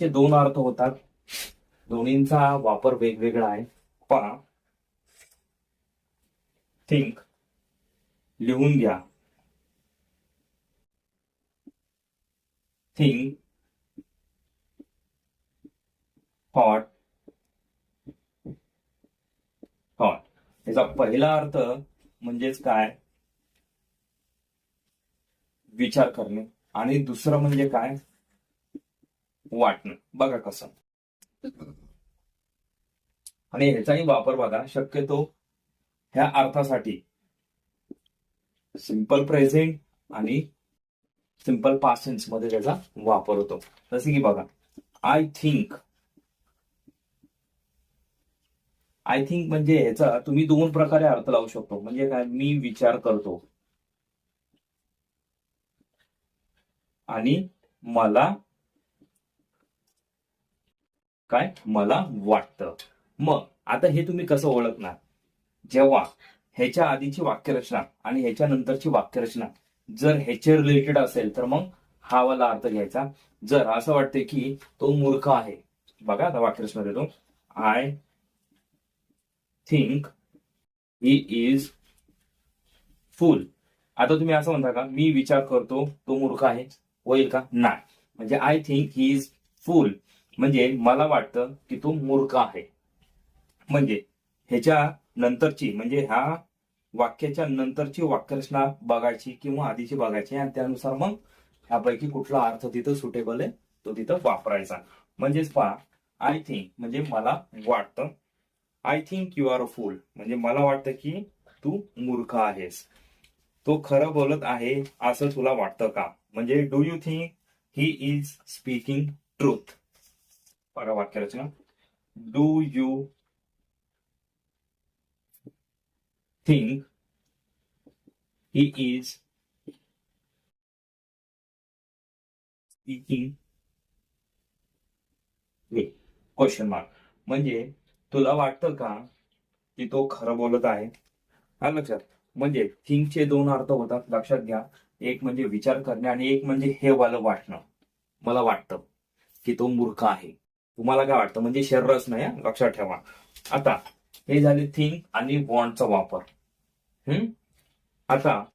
चे दोन अर्थ होतात. दोन्हींचा वापर वेगवेगळा आहे. पहा. थिंक लिहून घ्या. थिंक थॉट थॉट याचा पहिला अर्थ म्हणजेच काय? विचार करणे. आणि दुसरं म्हणजे काय? वाटणं. बघा कसं. आणि ह्याचाही वापर बघा शक्यतो ह्या अर्थासाठी. सिंपल प्रेझेंट आणि सिंपल पासेन्समध्ये त्याचा वापर होतो. जसे की बघा आय थिंक आय थिंक म्हणजे ह्याचा तुम्ही दोन प्रकारे अर्थ लावू शकतो. म्हणजे काय? मी विचार करतो. आणि मला काय? मला वाटतं. मग आता हे तुम्ही कसं ओळखणार? जेव्हा ह्याच्या आधीची वाक्यरचना आणि ह्याच्या नंतरची वाक्यरचना जर ह्याच्या रिलेटेड असेल तर मग हा वाला अर्थ घ्यायचा. जर असं वाटते की तो मूर्ख आहे. बघा आता वाक्यरचना देतो I think he is fool आता तुम्ही असं म्हणता का? मी विचार करतो तो मूर्ख आहे. होईल का? नाही. म्हणजे I think he is fool म्हणजे मला वाटतं की तो मूर्ख आहे. म्हणजे ह्याच्या नंतरची म्हणजे ह्या वाक्याच्या नंतरची वाक्यरचना बघायची किंवा आधीची बघायची आणि त्यानुसार मग ह्यापैकी कुठला अर्थ तिथं सुटेबल आहे तो तिथं वापरायचा. म्हणजेच पहा आय थिंक म्हणजे मला वाटतं I think you are a fool म्हणजे मला वाटतं की तू मूर्ख आहेस. तो खरं बोलत आहे असं तुला वाटतं का? म्हणजे do you think he is speaking truth बघा वाक्यरचना do you think he is speaking question mark म्हणजे तुला वाटतं का की तो खरं बोलत आहे? हा लक्षात. म्हणजे थिंकचे दोन अर्थ होतात. लक्षात घ्या. एक म्हणजे विचार करणे आणि एक म्हणजे हे वालं वाटणं. मला वाटतं की तो मूर्ख आहे. तुम्हाला काय वाटतं? म्हणजे शरीरच नाही लक्षात ठेवा. आता हे झाले थिंक आणि बॉन्डचा वापर. हम्म आता